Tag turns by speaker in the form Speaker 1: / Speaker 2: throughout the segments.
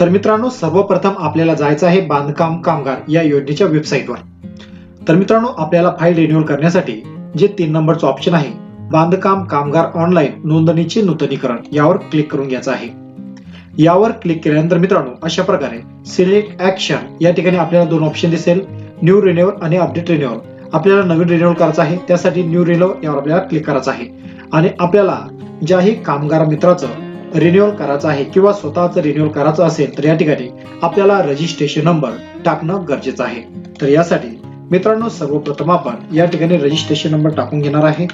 Speaker 1: तर मित्रांनो सर्वप्रथम आपल्याला जायचं आहे बांधकाम कामगार या योजनेच्या वेबसाईटवर तर मित्रांनो आपल्याला फाईल रिन्युअल करण्यासाठी जे तीन नंबरचं ऑप्शन आहे बांधकाम कामगार ऑनलाईन नोंदणीचे नूतनीकरण यावर क्लिक करून घ्यायचं आहे. यावर क्लिक केल्यानंतर मित्रांनो अशा प्रकारे सिलेक्ट ऍक्शन या ठिकाणी आपल्याला दोन ऑप्शन दिसेल. न्यू रिन्युअल आणि अपडेट रिन्युअल आपल्याला नवीन रिन्युअल करायचं आहे त्यासाठी न्यू रिन्युअल यावर आपल्याला क्लिक करायचं आहे. आणि आपल्याला ज्याही कामगार मित्राचं रिन्युअल करायचं आहे किंवा स्वतःचं रिन्युअल करायचं असेल तर या ठिकाणी आपल्याला रजिस्ट्रेशन नंबर टाकणं गरजेचं आहे. तर यासाठी मित्रांनो सर्वप्रथम आपण या ठिकाणी रजिस्ट्रेशन नंबर टाकून घेणार आहे.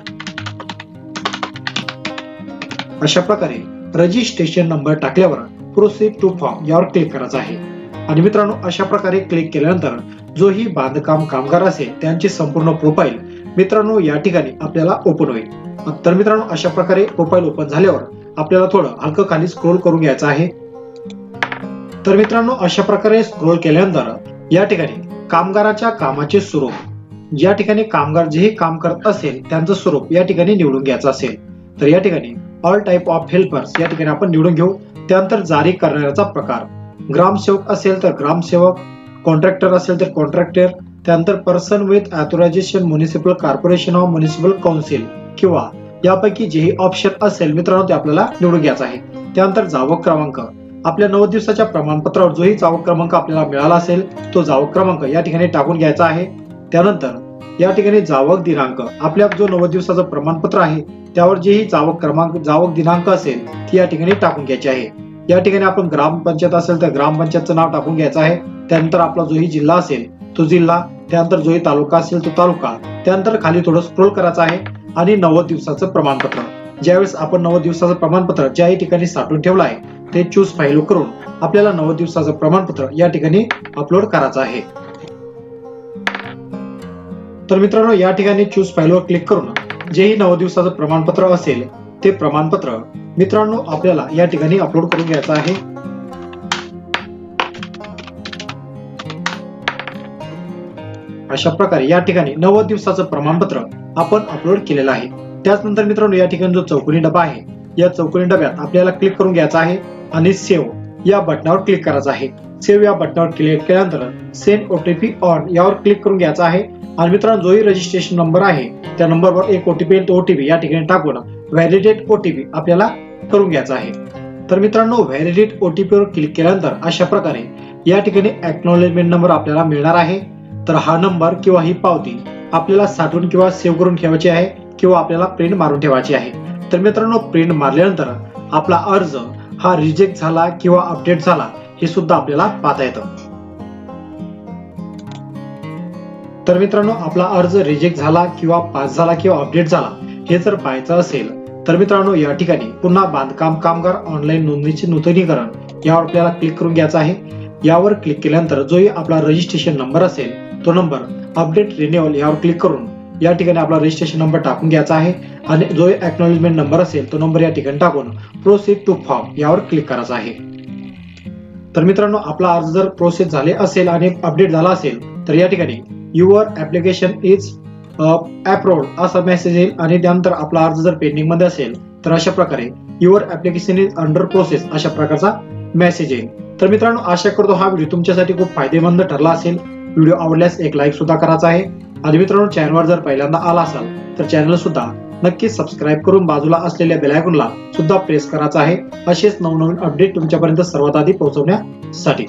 Speaker 1: अशा प्रकारे रजिस्ट्रेशन नंबर टाकल्यावर प्रोसीड टू फॉर्म यावर क्लिक करायचं आहे. आणि मित्रांनो अशा प्रकारे क्लिक केल्यानंतर जो ही बांधकाम कामगार असेल त्यांची संपूर्ण प्रोफाईल मित्रांनो या ठिकाणी आपल्याला ओपन होईल. तर मित्रांनो अशा प्रकारे प्रोफाईल ओपन झाल्यावर आपल्याला थोडं हलकं खाली स्क्रोल करून घ्यायचं आहे. तर मित्रांनो अशा प्रकारे स्क्रोल केल्यानंतर या ठिकाणी कामगाराच्या कामाचे स्वरूप या ठिकाणी कामगार जेही काम करत असेल त्यांचं स्वरूप या ठिकाणी निवडून घ्यायचं असेल. तर या ठिकाणी ऑल टाईप ऑफ हेल्पर्स या ठिकाणी आपण निवडून घेऊ. त्यानंतर जारी करणाऱ्याचा प्रकार. ग्रामसेवक असेल तर ग्रामसेवक कॉन्ट्रॅक्टर असेल तर कॉन्ट्रॅक्टर त्यानंतर person with authorisation municipal corporation of municipal council किंवा यापैकी जेही ऑप्शन असेल मित्रांनो ते आपल्याला निवडून घ्यायचं आहे. त्यानंतर जावक क्रमांक. आपल्या नऊ दिवसाच्या प्रमाणपत्रावर जोही जावक क्रमांक आपल्याला मिळाला असेल तो जावक क्रमांक या ठिकाणी टाकून घ्यायचा आहे. त्यानंतर या ठिकाणी जावक दिनांक. आपल्या जो नव्वद दिवसाचं प्रमाणपत्र आहे त्यावर जेही जावक क्रमांक जावक दिनांक असेल ती या ठिकाणी टाकून घ्यायची आहे. या ठिकाणी आपण ग्रामपंचायत असेल तर ग्रामपंचायतचं नाव टाकून घ्यायचं आहे. त्यानंतर आपला जोही जिल्हा असेल तो जिल्हा. त्यानंतर जोही तालुका असेल तो तालुका. त्यानंतर खाली थोडं स्क्रोल करायचं आहे. आणि नव्वद दिवसाचं प्रमाणपत्र. ज्यावेळेस आपण नव्वद दिवसाचं प्रमाणपत्र ज्याही ठिकाणी साठवून ठेवलं आहे ते चूज फाईल करून आपल्याला नव्वद दिवसाचं प्रमाणपत्र या ठिकाणी अपलोड करायचं आहे. तर मित्रांनो या ठिकाणी चूज फाईलवर क्लिक करून जेही नऊ दिवसाचं प्रमाणपत्र असेल ते प्रमाणपत्र मित्रांनो आपल्याला या ठिकाणी अपलोड करून घ्यायचं आहे. अशा प्रकारे या ठिकाणी नव्वद दिवसाचं प्रमाणपत्र आपण अपलोड केलेला आहे. त्याचनंतर मित्रांनो या ठिकाणी जो चौकोनी डबा आहे या चौकोनी डब्यात आपल्याला क्लिक करून घ्यायचा आहे आणि सेव्ह या बटनावर क्लिक करायचं आहे. सेव्ह या बटनावर क्लिक केल्यानंतर सेंड ओटीपी ऑन यावर क्लिक करून घ्यायचा आहे. आणि मित्रांनो जोही रजिस्ट्रेशन नंबर आहे त्या नंबरवर एक ओटीपी आणि ओटीपी या ठिकाणी टाकून व्हॅलिडेट ओटीपी आपल्याला करून घ्यायचा आहे. तर मित्रांनो व्हॅलिडेट ओटीपीवर क्लिक केल्यानंतर अशा प्रकारे या ठिकाणी एक्नॉलेजमेंट नंबर आपल्याला मिळणार आहे. तर हा नंबर किंवा ही पावती आपल्याला साठवून किंवा सेव्ह करून ठेवायची आहे किंवा आपल्याला प्रिंट मारून ठेवायची आहे. तर मित्रांनो प्रिंट मारल्यानंतर आपला अर्ज हा रिजेक्ट झाला किंवा अपडेट झाला हे सुद्धा आपल्याला पाहता येतं. तर मित्रांनो आपला अर्ज रिजेक्ट झाला किंवा पास झाला किंवा अपडेट झाला हे जर पाहायचं असेल तर मित्रांनो या ठिकाणी पुन्हा बांधकाम कामगार ऑनलाईन नोंदणीचे नूतनीकरण यावर आपल्याला क्लिक करून घ्यायचं आहे. यावर क्लिक केल्यानंतर जोही आपला रजिस्ट्रेशन नंबर असेल तो नंबर अपडेट रिन्युअल यावर क्लिक करून या ठिकाणी आपला रजिस्ट्रेशन नंबर टाकून घ्यायचा आहे. आणि जो एक्नॉलेजमेंट नंबर असेल तो नंबर या ठिकाणी टाकून प्रोसेस टू फॉर्म यावर क्लिक करायचा आहे. तर मित्रांनो आपला अर्ज जर प्रोसेस झाले असेल आणि अपडेट झाला असेल तर या ठिकाणी युअर ऍप्लिकेशन इज अप्रोड असा मेसेज येईल. आणि त्यानंतर आपला अर्ज जर पेंडिंगमध्ये असेल तर अशा प्रकारे your application is under process अशा प्रकारचा मेसेज येईल. तर मित्रांनो आशा करतो हा व्हिडिओ तुमच्यासाठी खूप फायदेमंद ठरला असेल. व्हिडिओ आवडल्यास एक लाईक सुद्धा करायचा आहे. आणि मित्रांनो चॅनलवर जर पहिल्यांदा आला असाल तर चॅनल सुद्धा नक्कीच सबस्क्राईब करून बाजूला असलेल्या बेलायकॉनला सुद्धा प्रेस करायचा आहे. असेच नवनवीन अपडेट तुमच्यापर्यंत सर्वात आधी पोहोचवण्यासाठी.